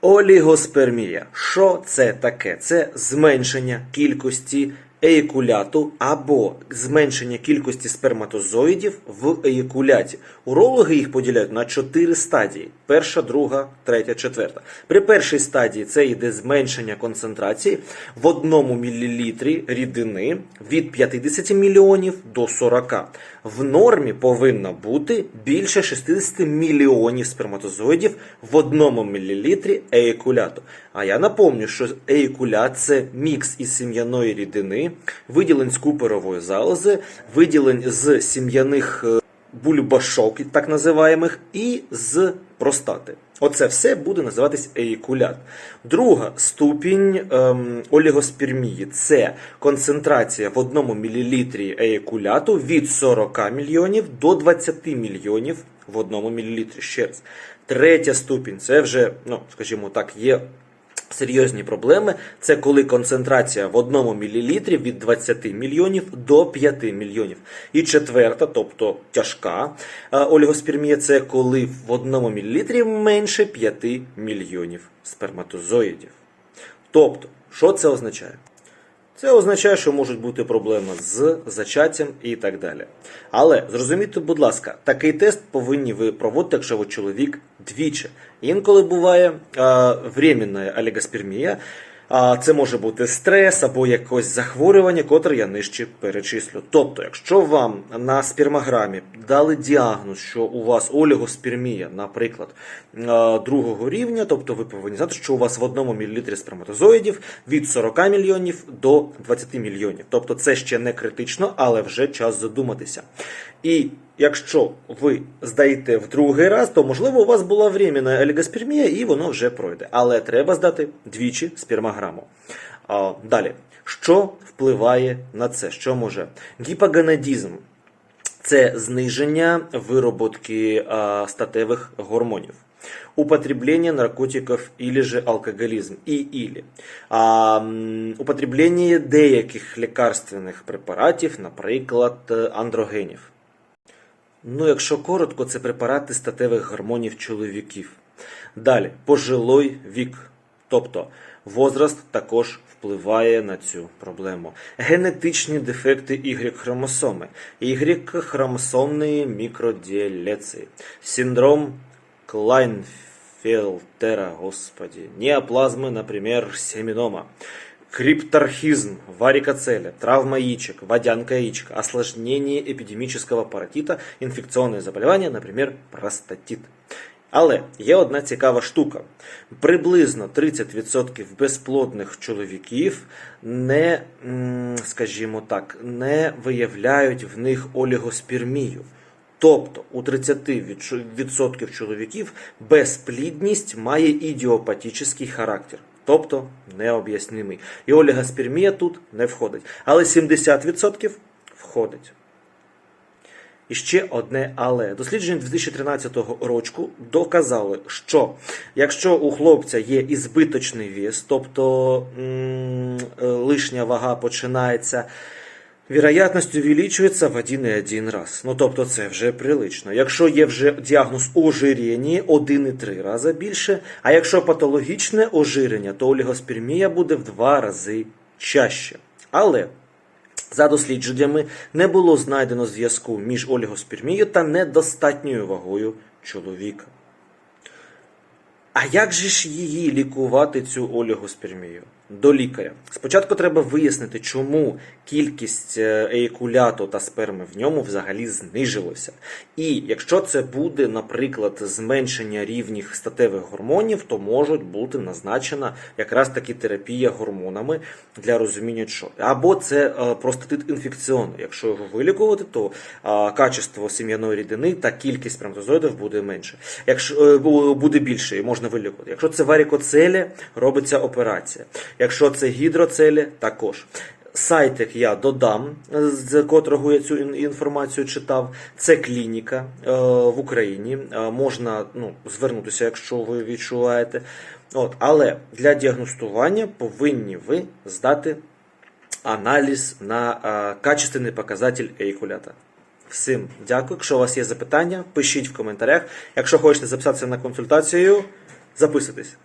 Олігоспермія. Що це таке? Це зменшення кількості еякуляту або зменшення кількості сперматозоїдів в еякуляті. Урологи їх поділяють на чотири стадії: перша, друга, третя, четверта. При першій стадії це йде зменшення концентрації в одному мілілітрі рідини від 50 мільйонів до 40. В нормі повинно бути більше 60 мільйонів сперматозоїдів в одному мілілітрі еякуляту. А я напомню, що еякулят це мікс із сім'яної рідини, виділень з куперової залози, виділень з сім'яних е, бульбашок, так називаємих, і з простати. Оце все буде називатись еякулят. Друга ступінь ем, олігоспермії це концентрація в одному мілілітрі еякуляту від 40 мільйонів до 20 мільйонів в одному мілілітрі. Ще раз. Третя ступінь це вже, ну, скажімо так, є серйозні проблеми. Це коли концентрація в одному мілілітрі від 20 мільйонів до 5 мільйонів. І четверта, тобто тяжка е, олігоспермія, це коли в одному мілілітрі менше 5 мільйонів сперматозоїдів. Тобто, що це означає? Це означає, що можуть бути проблеми з зачаттям і так далі. Але зрозумійте, будь ласка, такий тест повинні ви проводити, якщо ви чоловік двічі. Інколи буває е, временна олігоспермія. А це може бути стрес або якось захворювання, котре я нижче перечислю. Тобто, якщо вам на спермограмі дали діагноз, що у вас олігоспермія, наприклад, е, другого рівня, тобто ви повинні знати, що у вас в одному мілілітрі сперматозоїдів від 40 мільйонів до 20 мільйонів. Тобто це ще не критично, але вже час задуматися. І якщо ви здаєте в другий раз, то можливо у вас була временна олігоспермія і воно вже пройде. Але треба здати двічі спермограму. А, далі, що впливає на це? Що може? Гіпоганадізм це зниження вироботки а, статевих гормонів. Употребление наркотиков или же алкоголизм і или. А, употребление деяких лікарственних препаратів, наприклад, андрогенів. Ну, якщо коротко, це препарати статевих гормонів чоловіків. Далі, пожилой вік. Тобто, возраст також впливає на цю проблему. Генетичні дефекти Y-хромосоми, Y-хромосомної мікроділеції, синдром Клайнфелтера, господи, неоплазмы, например, семенома, крипторхизм, варикоцеле, травма яичек, водянка яичка, осложнение эпидемического паротита, инфекционные заболевания, например, простатит. Але є одна цікава штука. Приблизно 30% безплодних чоловіків не, скажімо так, не виявляють в них олігоспермію. Тобто у 30% чоловіків безплідність має ідіопатічний характер, тобто необ'яснимий. І олігоспермія тут не входить. Але 70% входить. І ще одне але. Дослідження 2013 року доказали, що якщо у хлопця є ізбиточний віс, тобто м, -м, лишня вага починається, вірогятність увеличується в 1,1 раз. Ну тобто це вже прилично. Якщо є вже діагноз ожирення, 1,3 рази більше, а якщо патологічне ожирення, то олігоспермія буде в 2 рази чаще. Але за дослідженнями не було знайдено зв'язку між олігоспермією та недостатньою вагою чоловіка. А як же ж її лікувати цю олігоспермію? До лікаря. Спочатку треба вияснити, чому кількість е, еякуляту та сперми в ньому взагалі знижилася. І якщо це буде, наприклад, зменшення рівнів статевих гормонів, то можуть бути назначена якраз таки терапія гормонами для розуміння, що або це е, простатит інфекціонний. Якщо його вилікувати, то качество сім'яної рідини та кількість сперматозоїдів буде менше. Якщо е, буде більше, і можна вилікувати. Якщо це варікоцелі, робиться операція. Якщо це гідроцелі, також. Сайтик я додам, з котрого я цю інформацію читав. Це клініка е, в Україні. Е, можна ну, звернутися, якщо ви відчуваєте. От, але для діагностування повинні ви здати аналіз на е, качественний показатель еякулята. Всім дякую. Якщо у вас є запитання, пишіть в коментарях. Якщо хочете записатися на консультацію, записуйтесь.